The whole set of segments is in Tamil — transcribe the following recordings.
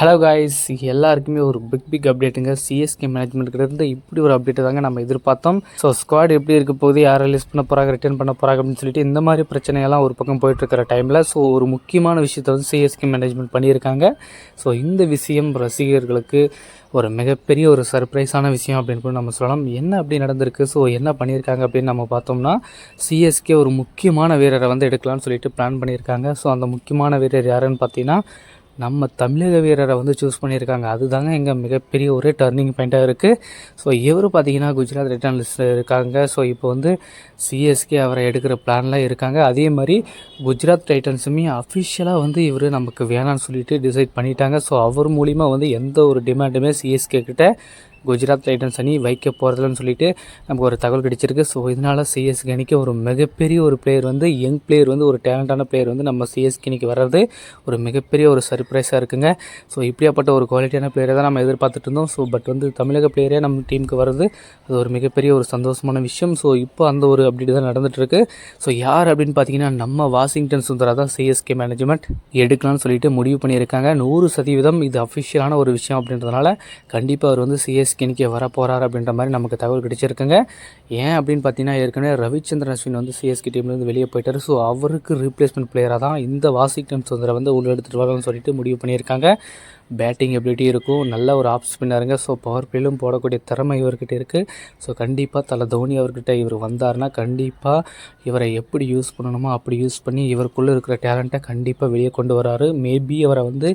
ஹலோ காய்ஸ் எல்லாருக்குமே ஒரு பிக் பிக் அப்டேட்டுங்க சிஎஸ்கே மேனேஜ்மெண்ட் இருந்து இப்படி ஒரு அப்டேட் தாங்க நம்ம எதிர்பார்த்தோம். ஸோ ஸ்குவாட் எப்படி இருக்க போகுது யார் ரிலீஸ் பண்ண போகிறாங்க ரிட்டர்ன் பண்ண போகிறாங்க அப்படின்னு சொல்லிட்டு இந்த மாதிரி பிரச்சனையெல்லாம் ஒரு பக்கம் போயிட்டு இருக்கிற டைமில் ஸோ ஒரு முக்கியமான விஷயத்தை வந்து சிஎஸ்கே மேனேஜ்மெண்ட் பண்ணியிருக்காங்க. ஸோ இந்த விஷயம் ரசிகர்களுக்கு ஒரு மிகப்பெரிய ஒரு சர்ப்ரைஸான விஷயம் அப்படின்னு கூட நம்ம சொல்லலாம். என்ன அப்படி நடந்திருக்கு? ஸோ என்ன பண்ணியிருக்காங்க அப்படின்னு நம்ம பார்த்தோம்னா சிஎஸ்கே ஒரு முக்கியமான வீரரை வந்து எடுக்கலாம்னு சொல்லிட்டு பிளான் பண்ணியிருக்காங்க. ஸோ அந்த முக்கியமான வீரர் யாருன்னு பார்த்தீங்கன்னா நம்ம தமிழக வீரரை வந்து சூஸ் பண்ணியிருக்காங்க. அதுதாங்க எங்கள் மிகப்பெரிய ஒரு டர்னிங் பாயிண்ட்டாக இருக்குது ஸோ இவர் பார்த்தீங்கன்னா குஜராத் ரிட்டர்ன்ஸ் இருக்காங்க. ஸோ இப்போ வந்து சிஎஸ்கே அவரை எடுக்கிற பிளான்லாம் இருக்காங்க. அதே மாதிரி குஜராத் டைட்டன்ஸுமே அஃபிஷியலாக வந்து இவர் நமக்கு வேணாம்னு சொல்லிட்டு டிசைட் பண்ணிட்டாங்க. ஸோ அவர் மூலிமா வந்து எந்த ஒரு டிமாண்டுமே சிஎஸ்கே கிட்ட குஜராத் டைட்டன்ஸ் அணி வைக்க போகிறதில்லன்னு சொல்லிட்டு நமக்கு ஒரு தகவல் கிடைச்சிருக்கு. ஸோ இதனால் சிஎஸ்கே அணிக்கு ஒரு மிகப்பெரிய ஒரு பிளேயர் வந்து யங் பிளேயர் வந்து ஒரு டேலண்டான பிளேயர் வந்து நம்ம சிஎஸ்கே அணிக்கு வர்றது ஒரு மிகப்பெரிய ஒரு சர்ப்ரைஸாக இருக்குங்க. ஸோ இப்படியாப்பட்ட ஒரு குவாலிட்டியான பிளேயரை தான் நம்ம எதிர்பார்த்துட்டு இருந்தோம். ஸோ பட் வந்து தமிழக பிளேயரே நம்ம டீமுக்கு வர்றது அது ஒரு மிகப்பெரிய ஒரு சந்தோஷமான விஷயம். ஸோ இப்போ அந்த ஒரு அப்டேட் தான் நடந்துகிட்ருக்கு ஸோ யார் அப்படின்னு பார்த்தீங்கன்னா நம்ம வாஷிங்டன் சுந்தரா தான் சிஎஸ்கே மேனேஜ்மெண்ட் எடுக்கலாம்னு சொல்லிட்டு முடிவு பண்ணியிருக்காங்க. நூறு சதவீதம் இது அஃபிஷியலான ஒரு விஷயம் அப்படின்றதுனால கண்டிப்பாக அவர் வந்து சிஎஸ்கே ஸ்கின்கே வர போகிறார் அப்படின்ற மாதிரி நமக்கு தகவல் கிடைச்சிருக்குங்க. ஏன் அப்படின்னு பார்த்தீங்கன்னா ஏற்கனவே ரவிச்சந்திரன் அஸ்வின் வந்து சிஎஸ்கே டீம்லேருந்து வெளியே போயிட்டார். ஸோ அவருக்கு ரீப்ளேஸ்மெண்ட் பிளேயராக தான் இந்த வாஷிங்டன் சுந்தரை வந்து உள்ள எடுத்துகிட்டு வரணும்னு சொல்லிட்டு முடிவு பண்ணியிருக்காங்க. பேட்டிங் எபிலிட்டி இருக்கும் நல்ல ஒரு ஆஃப் ஸ்பின்னருங்க ஸோ பவர் பிளேலும் போடக்கூடிய திறமை இவர்கிட்ட இருக்குது ஸோ கண்டிப்பாக தலை தோனி அவர்கிட்ட இவர் வந்தார்னா கண்டிப்பாக இவரை எப்படி யூஸ் பண்ணணுமோ அப்படி யூஸ் பண்ணி இவருக்குள்ளே இருக்கிற டேலண்ட்டை கண்டிப்பாக வெளியே கொண்டு வராரு. மேபி அவரை வந்து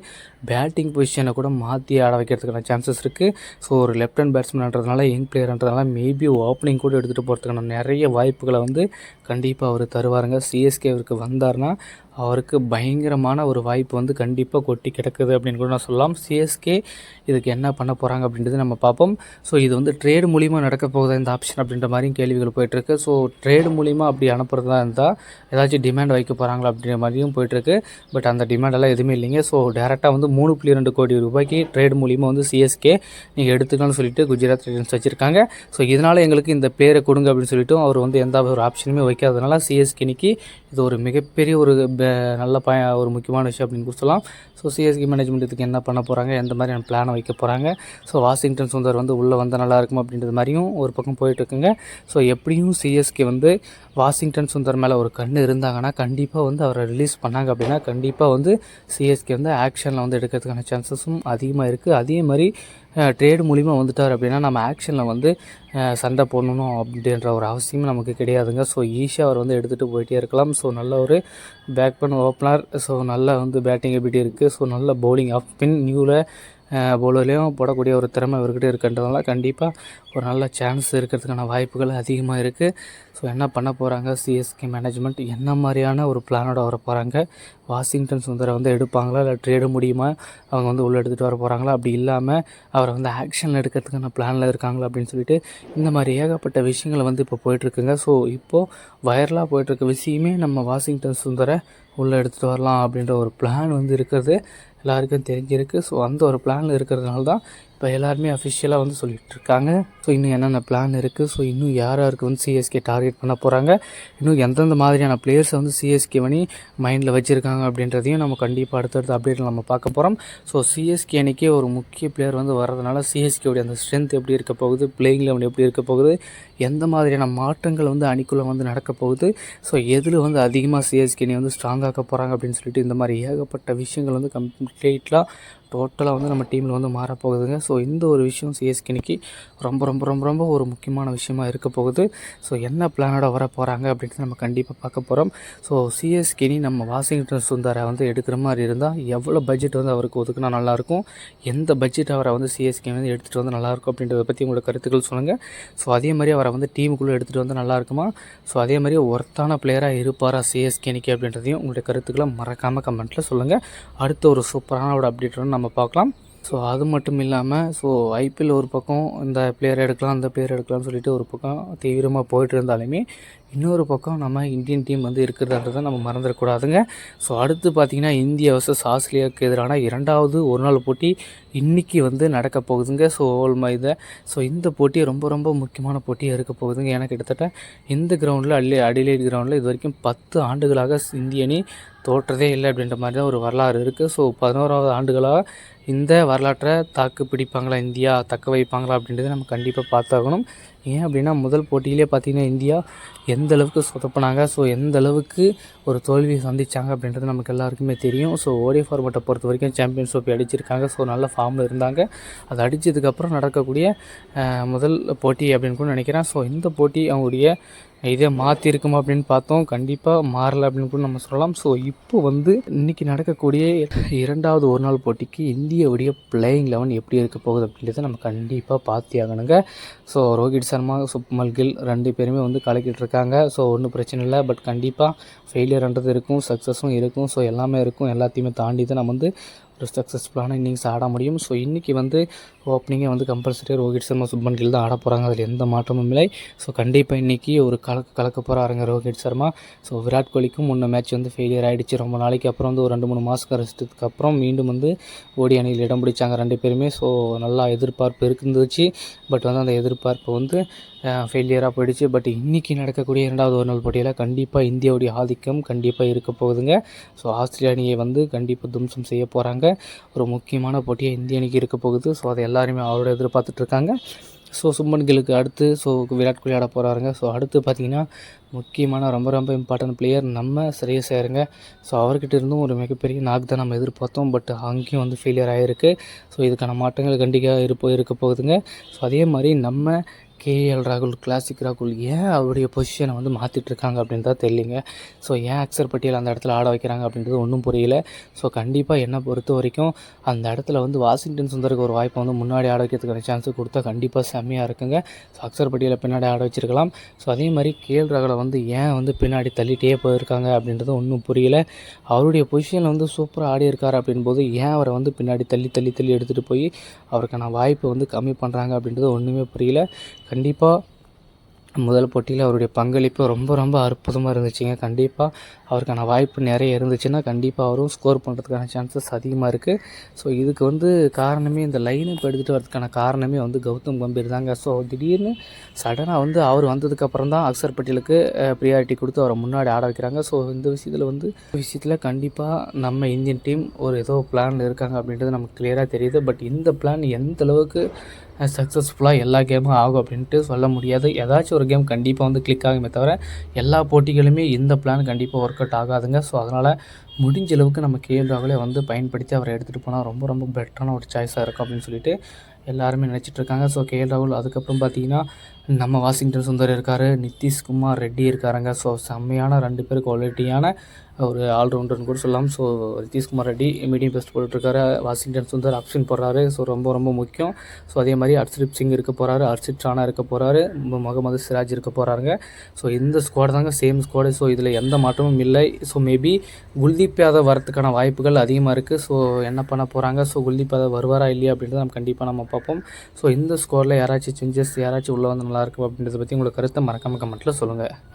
பேட்டிங் பொசிஷனை கூட மாற்றி ஆட வைக்கிறதுக்கான சான்சஸ் இருக்குது ஸோ ஒரு லெஃப்ட் ஹேண்ட் பேட்ஸ்மேன்ன்றதுனால யங் பிளேயர்ன்றதுனால மேபி ஓப்பனிங் கூட எடுத்துகிட்டு போகிறதுக்கான நிறைய வாய்ப்புகளை வந்து கண்டிப்பாக அவர் தருவாருங்க. சிஎஸ்கே அவருக்கு வந்தார்னா அவருக்கு பயங்கரமான ஒரு வாய்ப்பு வந்து கண்டிப்பாக கொட்டி கிடக்குது அப்படின்னு கூட நான் சொல்லலாம். சிஎஸ்கே இதுக்கு என்ன பண்ண போகிறாங்க அப்படின்றது நம்ம பார்ப்போம். ஸோ இது வந்து ட்ரேடு மூலிமா நடக்க போகுதா இந்த ஆப்ஷன் அப்படின்ற மாதிரியும் கேள்விகள் போயிட்டுருக்கு. ஸோ ட்ரேடு மூலிமா அப்படி அனுப்புகிறதா இருந்தால் ஏதாச்சும் டிமாண்ட் வைக்க போகிறாங்களா அப்படின்ற மாதிரியும் போயிட்டுருக்கு. பட் அந்த டிமாண்டெல்லாம் எதுவுமே இல்லைங்க. ஸோ டேரெக்டாக வந்து மூணு புள்ளி ரெண்டு கோடி ரூபாய்க்கு ட்ரேடு மூலிமா வந்து சிஎஸ்கே நீங்கள் எடுத்துக்கலாம்னு சொல்லிட்டு குஜராத் டைட்டன்ஸ் வச்சுருக்காங்க. ஸோ இதனால் எங்களுக்கு இந்த பேரை கொடுங்க அப்படின்னு சொல்லிட்டு அவர் வந்து எந்த ஒரு ஆப்ஷனுமே வைக்காதனால சிஎஸ்கேனிக்கு இது ஒரு மிகப்பெரிய ஒரு நல்ல ப ஒரு முக்கியமான விஷயம் அப்படின்னு கூட சொல்லலாம் ஸோ சிஎஸ்கே மேனேஜ்மெண்ட் இதுக்கு என்ன பண்ண போகிறாங்க எந்த மாதிரியான பிளானை வைக்க போகிறாங்க ஸோ வாஷிங்டன் சுந்தர் வந்து உள்ளே வந்தால் நல்லா இருக்கும் அப்படின்றது மாதிரியும் ஒரு பக்கம் போயிட்டுருக்குங்க ஸோ எப்படியும் சிஎஸ்கே வந்து வாஷிங்டன் சுந்தர் மேலே ஒரு கண் இருந்தாங்கன்னா கண்டிப்பாக வந்து அவரை ரிலீஸ் பண்ணாங்க அப்படின்னா கண்டிப்பாக வந்து சிஎஸ்கே வந்து ஆக்ஷனில் வந்து எடுக்கிறதுக்கான சான்சஸும் அதிகமாக இருக்குது அதே மாதிரி ட்ரேடு மூலிமா வந்துட்டார் அப்படின்னா நம்ம ஆக்ஷனில் வந்து சண்டை போடணும் அப்படின்ற ஒரு அவசியமும் நமக்கு கிடையாதுங்க. ஸோ ஈஸியாக அவர் வந்து எடுத்துகிட்டு போயிட்டே இருக்கலாம். ஸோ நல்ல ஒரு பேக் பண்ண ஓப்பனர் ஸோ நல்ல வந்து பேட்டிங் எப்படி இருக்குது ஸோ நல்ல பவுலிங் ஆஃப் பின் நியூவில் பவுலர்லேயும் போடக்கூடிய ஒரு திறமை இவர்கிட்ட இருக்கின்றதுனால கண்டிப்பாக ஒரு நல்ல சான்ஸ் இருக்கிறதுக்கான வாய்ப்புகள் அதிகமாக இருக்குது ஸோ என்ன பண்ண போகிறாங்க சிஎஸ்கே மேனேஜ்மெண்ட் என்ன மாதிரியான ஒரு பிளானோட வர போகிறாங்க வாஷிங்டன் சுந்தரை வந்து எடுப்பாங்களா? இல்லை ட்ரேடு முடியுமா? அவங்க வந்து உள்ளே எடுத்துகிட்டு வர போகிறாங்களா அப்படி இல்லாமல் அவரை வந்து ஆக்ஷனில் எடுக்கிறதுக்கான பிளானில் இருக்காங்களா? அப்படின்னு சொல்லிட்டு இந்த மாதிரி ஏகப்பட்ட விஷயங்கள் வந்து இப்போ போயிட்டுருக்குங்க. ஸோ இப்போது வைரலாக போயிட்டுருக்க விஷயமே நம்ம வாஷிங்டன் சுந்தரை உள்ளே எடுத்துகிட்டு வரலாம் அப்படின்ற ஒரு பிளான் வந்து இருக்கிறது எல்லாருக்கும் தெரிஞ்சிருக்கு. ஸோ அந்த ஒரு பிளான் இருக்கிறதுனால தான் இப்போ எல்லாருமே அஃபிஷியலாக வந்து சொல்லிகிட்டு இருக்காங்க ஸோ இன்னும் என்னென்ன பிளான் இருக்குது ஸோ இன்னும் யார் யாருக்கு வந்து சிஎஸ்கே டார்கெட் பண்ண போகிறாங்க இன்னும் எந்தெந்த மாதிரியான பிளேயர்ஸை வந்து சிஎஸ்கே பண்ணி மைண்டில் வச்சுருக்காங்க அப்படின்றதையும் நம்ம கண்டிப்பாக அடுத்தடுத்த அப்டேட்டில் நம்ம பார்க்க போகிறோம் ஸோ சிஎஸ்கே அன்றைக்கே ஒரு முக்கிய பிளேயர் வந்து வரதுனால சிஎஸ்கேவுடைய அந்த ஸ்ட்ரென்த் எப்படி இருக்க போகுது? பிளேயிங் லெவன் எப்படி இருக்க போகுது? எந்த மாதிரியான மாற்றங்கள் வந்து அணிக்குள்ளே வந்து நடக்க போகுது? ஸோ எதில் வந்து அதிகமாக சிஎஸ்கே வந்து ஸ்ட்ராங்காக்க போகிறாங்க அப்படின்னு சொல்லிட்டு இந்த மாதிரி ஏகப்பட்ட விஷயங்கள் வந்து கம்ப்ளீட்டாக டோட்டலாக வந்து நம்ம டீமில் வந்து மாறப்போகுதுங்க ஸோ இந்த ஒரு விஷயம் சிஎஸ்கேனிக்கு ரொம்ப ரொம்ப ரொம்ப ரொம்ப ஒரு முக்கியமான விஷயமா இருக்க போகுது. ஸோ என்ன பிளானோட வர போகிறாங்க அப்படின்ட்டு நம்ம கண்டிப்பாக பார்க்க போகிறோம் ஸோ சிஎஸ்கேனி நம்ம வாஷிங்டன் சுந்தரை வந்து எடுக்கிற மாதிரி இருந்தால் எவ்வளோ பட்ஜெட் வந்து அவருக்கு ஒதுக்குனா நல்லாயிருக்கும் எந்த பட்ஜெட் அவரை வந்து சிஎஸ்கே வந்து எடுத்துகிட்டு வந்து நல்லாயிருக்கும் அப்படின்றத பற்றி உங்களோட கருத்துக்கள் சொல்லுங்கள் ஸோ அதே மாதிரி அவர் வந்து டீமுக்குள்ளே எடுத்துகிட்டு வந்து நல்லா இருக்குமா? ஸோ அதே மாதிரி ஒர்த்தான பிளேயராக இருப்பாரா சிஎஸ்கேனிக்கு அப்படின்றதையும் உங்களுடைய கருத்துக்களை மறக்காமல் கமெண்ட்டில் சொல்லுங்கள் அடுத்த ஒரு சூப்பரான ஒரு அப்டேட் நம்ம பார்க்கலாம். ஸோ அது மட்டும் இல்லாமல் ஸோ ஐபிஎல் ஒரு பக்கம் இந்த பிளேயர் எடுக்கலாம் அந்த பிளேயர் எடுக்கலாம்னு சொல்லிட்டு ஒரு பக்கம் தீவிரமாக போயிட்டு இருந்தாலுமே இன்னொரு பக்கம் நம்ம இந்தியன் டீம் வந்து இருக்கிறதுன்றதை நம்ம மறந்துடக்கூடாதுங்க. ஸோ அடுத்து பார்த்திங்கன்னா இந்தியா வர்சஸ் ஆஸ்திரேலியாவுக்கு எதிரான இரண்டாவது ஒரு நாள் போட்டி இன்றைக்கி வந்து நடக்க போகுதுங்க. ஸோ ஓல் மைதை ஸோ இந்த போட்டி ரொம்ப ரொம்ப முக்கியமான போட்டியாக இருக்க போகுதுங்க. ஏன்னா கிட்டத்தட்ட இந்த கிரவுண்டில் அடி அடிலைட் கிரவுண்டில் இது வரைக்கும் பத்து ஆண்டுகளாக இந்திய அணி தோற்றதே இல்லை அப்படின்ற மாதிரி தான் ஒரு வரலாறு இருக்குது ஸோ பதினோராவது ஆண்டுகளாக இந்த வரலாற்றை தாக்கு பிடிப்பாங்களா இந்தியா தக்க வைப்பாங்களா அப்படின்றத நம்ம கண்டிப்பாக பார்த்தாகணும். ஏன் அப்படின்னா முதல் போட்டியிலே பார்த்திங்கன்னா இந்தியா எந்த அளவுக்கு சொதப்பினாங்க? ஸோ எந்த அளவுக்கு ஒரு தோல்வியை சந்தித்தாங்க அப்படின்றது நமக்கு எல்லாருக்குமே தெரியும். ஸோ ஓடி ஃபார்மேட்டை பொறுத்த வரைக்கும் சாம்பியன்ஸ் ட்ரோஃபி அடிச்சிருக்காங்க. ஸோ நல்ல ஃபார்மில் இருந்தாங்க. அது அடித்ததுக்கப்புறம் நடக்கக்கூடிய முதல் போட்டி அப்படின்னு கூட நினைக்கிறேன். ஸோ இந்த போட்டி அவங்களுடைய இதே மாற்றிருக்குமா அப்படின்னு பார்த்தோம். கண்டிப்பாக மாறலை அப்படின்னு கூட நம்ம சொல்லலாம். ஸோ இப்போ வந்து இன்றைக்கி நடக்கக்கூடிய இரண்டாவது ஒரு நாள் போட்டிக்கு இந்தியாவுடைய பிளேயிங் லெவன் எப்படி இருக்க போகுது அப்படின்றத நம்ம கண்டிப்பாக பார்த்தி ஆகணுங்க. ஸோ ரோஹித் சர்மா சுப்மல் கில் ரெண்டு பேருமே வந்து கலக்கிட்டு இருக்காங்க. ஸோ ஒன்றும் பிரச்சனை இல்லை. பட் கண்டிப்பாக ஃபெயிலியர்ன்றது இருக்கும் சக்ஸஸும் இருக்கும். ஸோ எல்லாமே இருக்கும். எல்லாத்தையுமே தாண்டி தான் நம்ம வந்து ஒரு சக்ஸஸ்ஃபுல்லான இன்னிங்ஸ் ஆட முடியும். ஸோ இன்றைக்கி வந்து ஓப்பனிங்கே வந்து கம்பல்சரியாக ரோஹித் சர்மா சுப்மன் கில் தான் ஆட போகிறாங்க அதில் எந்த மாற்றமும் இல்லை. ஸோ கண்டிப்பாக இன்றைக்கி ஒரு கலக்க கலக்க போகிறாருங்க ரோஹித் சர்மா. ஸோ விராட் கோலிக்கும் முன்ன மேட்ச் வந்து ஃபெயிலியர் ஆகிடுச்சு ரொம்ப நாளைக்கு அப்புறம் வந்து ஒரு ரெண்டு மூணு மாதம் ரெஸ்ட்டுக்கு அப்புறம் மீண்டும் வந்து ஓடி அணியில் இடம் பிடிச்சாங்க ரெண்டு பேருமே. ஸோ நல்லா எதிர்பார்ப்பு இருந்துச்சு. பட் வந்து அந்த எதிர்பார்ப்பு வந்து ஃபெயிலியராக போயிடுச்சு. பட் இன்றைக்கி நடக்கக்கூடிய இரண்டாவது ஒரு நாள் போட்டியில் கண்டிப்பாக இந்தியாவுடைய ஆதிக்கம் கண்டிப்பாக இருக்க போகுதுங்க. ஸோ ஆஸ்திரேலிய அணியை வந்து கண்டிப்பாக தும்சம் செய்ய போகிறாங்க ஒரு முக்கியமான போட்டியாக இந்திய அணிக்கு இருக்க போகுது. ஸோ அதை எல்லாருமே அவரோட எதிர்பார்த்துட்ருக்காங்க ஸோ சும்மன் கிலுக்கு அடுத்து ஸோ விராட் கோலி ஆட போகிறாருங்க ஸோ அடுத்து பார்த்திங்கன்னா முக்கியமான ரொம்ப ரொம்ப இம்பார்ட்டன்ட் பிளேயர் நம்ம சரியாக சேருங்க ஸோ அவர்கிட்ட இருந்தும் ஒரு மிகப்பெரிய நாக் தான் நம்ம எதிர்பார்த்தோம். பட் அங்கேயும் வந்து ஃபெயிலியர் ஆகிருக்கு ஸோ இதுக்கான மாற்றங்கள் கண்டிப்பாக இருப்போ இருக்க போகுதுங்க. ஸோ அதே மாதிரி நம்ம கேஎல் ராகுல் கிளாசிக் ராகுல் ஏன் அவருடைய பொசிஷனை வந்து மாற்றிட்டுருக்காங்க அப்படின்றத தெரியலிங்க. ஸோ ஏன் அக்சர் பட்டியல் அந்த இடத்துல ஆட வைக்கிறாங்க அப்படின்றது ஒன்றும் புரியல. ஸோ கண்டிப்பாக என்னை பொறுத்த வரைக்கும் அந்த இடத்துல வந்து வாஷிங்டன் சுந்தருக்கு ஒரு வாய்ப்பை வந்து முன்னாடி ஆட வைக்கிறதுக்கான சான்ஸ் கொடுத்தா கண்டிப்பாக செம்மையாக இருக்குங்க. ஸோ அக்சர் பட்டியலை பின்னாடி ஆட வச்சிருக்கலாம். ஸோ அதே மாதிரி கேஎல் ராகுலை வந்து ஏன் வந்து பின்னாடி தள்ளிட்டே போயிருக்காங்க அப்படின்றது ஒன்றும் புரியல. அவருடைய பொசிஷனில் வந்து சூப்பராக ஆடி இருக்கார் அப்படின்போது ஏன் அவரை வந்து பின்னாடி தள்ளி தள்ளி தள்ளி எடுத்துகிட்டு போய் அவருக்கான வாய்ப்பை வந்து கம்மி பண்ணுறாங்க அப்படின்றது ஒன்றுமே புரியல. கண்டிப்பாக முதல் போட்டியில் அவருடைய பங்களிப்பு ரொம்ப ரொம்ப அற்புதமாக இருந்துச்சுங்க. கண்டிப்பாக அவருக்கான வாய்ப்பு நிறைய இருந்துச்சுன்னா கண்டிப்பாக அவரும் ஸ்கோர் பண்ணுறதுக்கான சான்சஸ் அதிகமாக இருக்குது ஸோ இதுக்கு வந்து காரணமே இந்த லைனை இப்போ எடுத்துகிட்டு வரதுக்கான காரணமே வந்து கௌதம் கம்பீர் தாங்க. ஸோ திடீர்னு சடனாக வந்து அவர் வந்ததுக்கப்புறம் தான் அக்சர் பட்டேலுக்கு ப்ரியாரிட்டி கொடுத்து அவரை முன்னாடி ஆட வைக்கிறாங்க. ஸோ இந்த விஷயத்தில் வந்து விஷயத்தில் கண்டிப்பாக நம்ம இந்தியன் டீம் ஒரு ஏதோ பிளான் இருக்காங்க அப்படின்றது நமக்கு கிளியராக தெரியுது. பட் இந்த பிளான் எந்த அளவுக்கு சக்ஸஸ்ஃபுல்லாக எல்லா கேமும் ஆகும் அப்படின்ட்டு சொல்ல முடியாது. ஏதாச்சும் ஒரு கேம் கண்டிப்பாக வந்து கிளிக் ஆகுமே தவிர எல்லா போட்டிகளுமே இந்த பிளான் கண்டிப்பாக ஒர்க் அவுட் ஆகாதுங்க. ஸோ அதனால் முடிஞ்ச அளவுக்கு நம்ம கேஎல் ராகுலே வந்து பயன்படுத்தி அவரை எடுத்துகிட்டு போனால் ரொம்ப ரொம்ப பெட்டரான ஒரு சாய்ஸாக இருக்கும் அப்படின்னு சொல்லிட்டு எல்லாருமே நினச்சிட்ருக்காங்க ஸோ கேஎல் ராகுல் அதுக்கப்புறம் பார்த்தீங்கன்னா நம்ம வாஷிங்டன் சுந்தர் இருக்கார் நிதிஷ்குமார் ரெட்டி இருக்காருங்க. ஸோ செம்மையான ரெண்டு பேர் குவாலிட்டியான ஒரு ஆல்ரவுண்டர்னு கூட சொல்லலாம். So Nitish Kumar Reddy medium pace போட்டுட்ருக்காரு. Washington Sundar option போடுறாரு. ஸோ ரொம்ப ரொம்ப முக்கியம். ஸோ அதே மாதிரி ஹர்ஷ்தீப் சிங் இருக்க போகிறாரு ஹர்ஷித் ராணா இருக்க போகிறாரு முகமது சிராஜ் இருக்க போகிறாருங்க ஸோ இந்த ஸ்குவாட் தாங்க சேம் ஸ்குவாடு ஸோ இதில் எந்த மாற்றமும் இல்லை. ஸோ மேபி குல்தீப் யாதவ் வரத்துக்கான வாய்ப்புகள் அதிகமாக இருக்குது ஸோ என்ன பண்ண போகிறாங்க ஸோ குல்தீப் யாதவ் வருவாரா இல்லையா அப்படின்றத நம்ம கண்டிப்பாக நம்ம பார்ப்போம். ஸோ இந்த ஸ்கோரில் யாராச்சும் சேஞ்சஸ் யாராச்சும் உள்ளே வந்து நல்லாயிருக்கும் அப்படின்றத பற்றி உங்களுக்கு கருத்தை மறக்காமல் கமெண்ட்டில் சொல்லுங்கள்